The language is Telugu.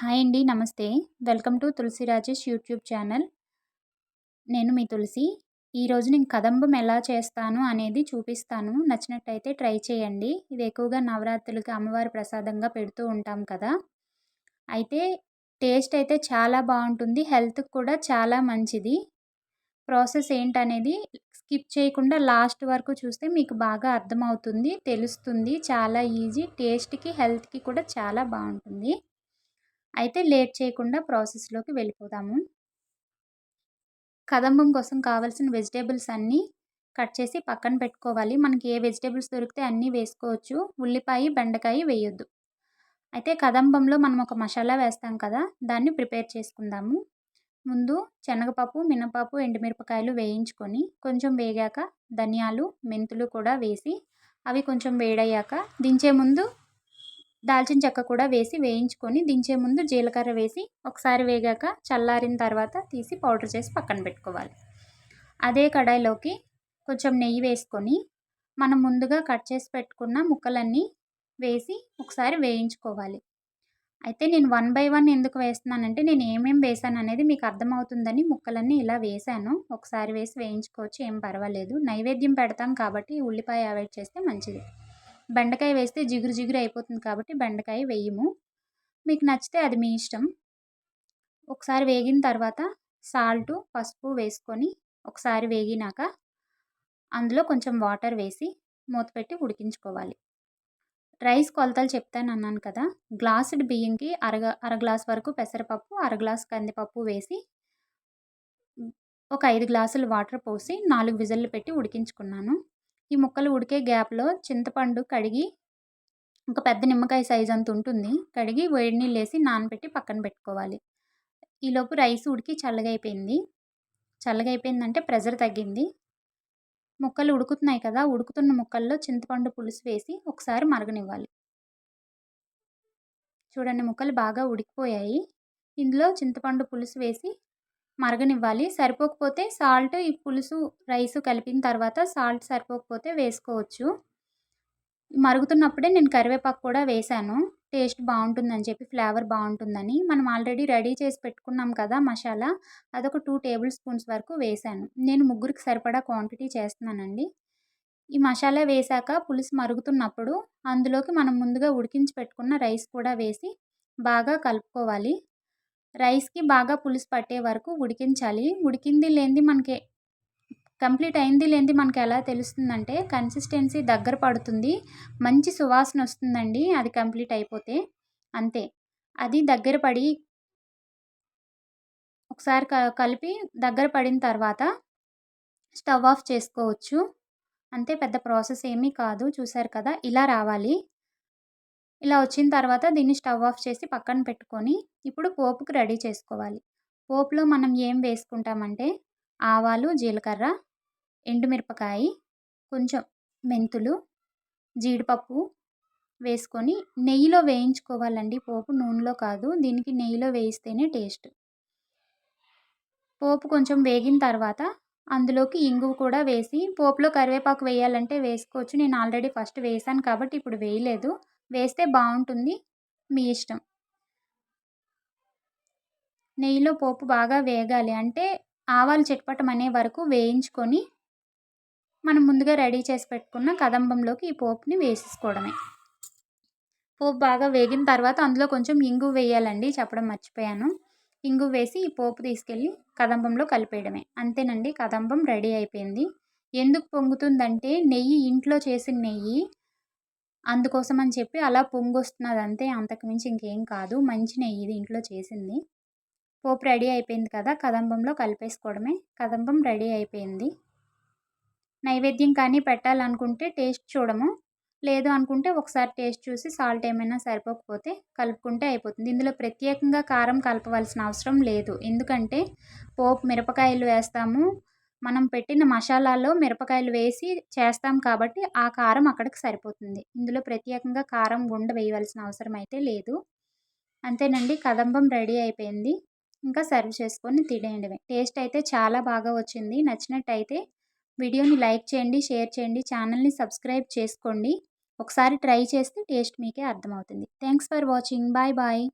హాయ్ అండి నమస్తే. Welcome to Tulasi Rajesh YouTube channel. నేను మీ తులసి. ఈరోజు నేను కదంబం ఎలా చేస్తాను అనేది చూపిస్తాను. నచ్చినట్టయితే ట్రై చేయండి. ఇది ఎక్కువగా నవరాత్రులకి అమ్మవారి ప్రసాదంగా పెడుతూ ఉంటాం కదా. అయితే టేస్ట్ అయితే చాలా బాగుంటుంది. హెల్త్కి కూడా చాలా మంచిది. ప్రాసెస్ ఏంటనేది స్కిప్ చేయకుండా లాస్ట్ వరకు చూస్తే మీకు బాగా అర్థమవుతుంది తెలుస్తుంది. చాలా ఈజీ. టేస్ట్కి హెల్త్కి కూడా చాలా బాగుంటుంది. అయితే లేట్ చేయకుండా ప్రాసెస్లోకి వెళ్ళిపోదాము. కదంబం కోసం కావాల్సిన వెజిటేబుల్స్ అన్నీ కట్ చేసి పక్కన పెట్టుకోవాలి. మనకి ఏ వెజిటేబుల్స్ దొరికితే అన్నీ వేసుకోవచ్చు. ఉల్లిపాయ బెండకాయ వేయొద్దు. అయితే కదంబంలో మనం ఒక మసాలా వేస్తాం కదా దాన్ని ప్రిపేర్ చేసుకుందాము. ముందు శనగపప్పు మినపప్పు ఎండుమిరపకాయలు వేయించుకొని కొంచెం వేగాక ధనియాలు మెంతులు కూడా వేసి అవి కొంచెం వేడయ్యాక దించే ముందు దాల్చిన చెక్క కూడా వేసి వేయించుకొని దించే ముందు జీలకర్ర వేసి ఒకసారి వేగాక చల్లారిన తర్వాత తీసి పౌడర్ చేసి పక్కన పెట్టుకోవాలి. అదే కడాయిలోకి కొంచెం నెయ్యి వేసుకొని మనం ముందుగా కట్ చేసి పెట్టుకున్న ముక్కలన్నీ వేసి ఒకసారి వేయించుకోవాలి. అయితే నేను వన్ బై వన్ ఎందుకు వేస్తున్నానంటే నేను ఏమేమి వేసాను అనేది మీకు అర్థమవుతుందని ముక్కలన్నీ ఇలా వేసాను. ఒకసారి వేసి వేయించుకోవచ్చు ఏం పర్వాలేదు. నైవేద్యం పెడతాం కాబట్టి ఉల్లిపాయ అవాయిడ్ చేస్తే మంచిది. బెండకాయ వేస్తే జిగురు జిగురు అయిపోతుంది కాబట్టి బెండకాయ వేయము. మీకు నచ్చితే అది మీ ఇష్టం. ఒకసారి వేగిన తర్వాత సాల్టు పసుపు వేసుకొని ఒకసారి వేగినాక అందులో కొంచెం వాటర్ వేసి మూత పెట్టి ఉడికించుకోవాలి. రైస్ కొలతలు చెప్తాను అన్నాను కదా గ్లాసుడ్ బియ్యంకి అరగ అర గ్లాస్ వరకు పెసరపప్పు అర గ్లాస్ కందిపప్పు వేసి ఒక ఐదు గ్లాసులు వాటర్ పోసి నాలుగు విజల్లు పెట్టి ఉడికించుకున్నాను. ఈ ముక్కలు ఉడికే గ్యాప్లో చింతపండు కడిగి ఒక పెద్ద నిమ్మకాయ సైజ్ అంత ఉంటుంది. కడిగి వేడి నీళ్ళు వేసి నానబెట్టి పక్కన పెట్టుకోవాలి. ఈలోపు రైస్ ఉడికి చల్లగైపోయింది చల్లగైపోయిందంటే అయిపోయిందంటే ప్రెజర్ తగ్గింది. ముక్కలు ఉడుకుతున్నాయి కదా! ఉడుకుతున్న ముక్కల్లో చింతపండు పులుసు వేసి ఒకసారి మరగనివ్వాలి. చూడండి ముక్కలు బాగా ఉడికిపోయాయి. ఇందులో చింతపండు పులుసు వేసి మరగనివ్వాలి. సరిపోకపోతే సాల్ట్ ఈ పులుసు రైస్ కలిపిన తర్వాత సాల్ట్ సరిపోకపోతే వేసుకోవచ్చు. మరుగుతున్నప్పుడే నేను కరివేపాకు కూడా వేశాను. టేస్ట్ బాగుంటుందని చెప్పి ఫ్లేవర్ బాగుంటుందని. మనం ఆల్రెడీ రెడీ చేసి పెట్టుకున్నాం కదా మసాలా. అదొక టూ టేబుల్ స్పూన్స్ వరకు వేశాను. నేను ముగ్గురికి సరిపడా క్వాంటిటీ చేస్తున్నానండి. ఈ మసాలా వేశాక పులుసు మరుగుతున్నప్పుడు అందులోకి మనం ముందుగా ఉడికించి పెట్టుకున్న రైస్ కూడా వేసి బాగా కలుపుకోవాలి. రైస్కి బాగా పులుసు పట్టే వరకు ఉడికించాలి. ఉడికింది లేనిది మనకి కంప్లీట్ అయింది లేనిది మనకి ఎలా తెలుస్తుందంటే కన్సిస్టెన్సీ దగ్గర పడుతుంది. మంచి సువాసన వస్తుందండి. అది కంప్లీట్ అయిపోతే అంతే. అది దగ్గర పడి ఒకసారి కలిపి దగ్గర పడిన తర్వాత స్టవ్ ఆఫ్ చేసుకోవచ్చు. అంతే పెద్ద ప్రాసెస్ ఏమీ కాదు. చూసారు కదా? ఇలా రావాలి. ఇలా వచ్చిన తర్వాత దీన్ని స్టవ్ ఆఫ్ చేసి పక్కన పెట్టుకొని ఇప్పుడు పోపుకి రెడీ చేసుకోవాలి. పోపులో మనం ఏం వేసుకుంటామంటే ఆవాలు జీలకర్ర ఎండుమిరపకాయ కొంచెం మెంతులు జీడిపప్పు వేసుకొని నెయ్యిలో వేయించుకోవాలండి. పోపు నూనెలో కాదు దీనికి నెయ్యిలో వేయిస్తేనే టేస్ట్. పోపు కొంచెం వేగిన తర్వాత అందులోకి ఇంగువ కూడా వేసి పోపులో కరివేపాకు వేయాలంటే వేసుకోవచ్చు. నేను ఆల్రెడీ ఫస్ట్ వేసాను కాబట్టి ఇప్పుడు వేయలేదు. వేస్తే బాగుంటుంది మీ ఇష్టం. నెయ్యిలో పోపు బాగా వేగాలి. అంటే ఆవాలు చిట్పటం అనే వరకు వేయించుకొని మనం ముందుగా రెడీ చేసి పెట్టుకున్న కదంబంలోకి ఈ పోపుని వేసేసుకోవడమే. పోపు బాగా వేగిన తర్వాత అందులో కొంచెం ఇంగు వేయాలండి. చెప్పడం మర్చిపోయాను. ఇంగు వేసి ఈ పోపు తీసుకెళ్ళి కదంబంలో కలిపేయడమే. అంతేనండి కదంబం రెడీ అయిపోయింది. ఎందుకు పొంగుతుందంటే నెయ్యి ఇంట్లో చేసిన నెయ్యి అందుకోసం అని చెప్పి అలా పొంగొస్తున్నది అంతే అంతకుమించి ఇంకేం కాదు. మంచి నెయ్యి ఇది ఇంట్లో చేసింది. పోపు రెడీ అయిపోయింది కదా కదంబంలో కలిపేసుకోవడమే. కదంబం రెడీ అయిపోయింది. నైవేద్యం కానీ పెట్టాలనుకుంటే టేస్ట్ చూడము. లేదు అనుకుంటే ఒకసారి టేస్ట్ చూసి సాల్ట్ ఏమైనా సరిపోకపోతే కలుపుకుంటే అయిపోతుంది. ఇందులో ప్రత్యేకంగా కారం కలపవలసిన అవసరం లేదు. ఎందుకంటే పోపు మిరపకాయలు వేస్తాము. మనం పెట్టిన మసాలాలో మిరపకాయలు వేసి చేస్తాం కాబట్టి ఆ కారం అక్కడికి సరిపోతుంది. ఇందులో ప్రత్యేకంగా కారం గుండ వేయవలసిన అవసరం అయితే లేదు. అంతేనండి కదంబం రెడీ అయిపోయింది. ఇంకా సర్వ్ చేసుకొని తినేయడమే. టేస్ట్ అయితే చాలా బాగా వచ్చింది. నచ్చినట్టయితే వీడియోని లైక్ చేయండి షేర్ చేయండి ఛానల్ని సబ్స్క్రైబ్ చేసుకోండి. ఒకసారి ట్రై చేస్తే టేస్ట్ మీకే అర్థమవుతుంది. Thanks for watching. Bye bye.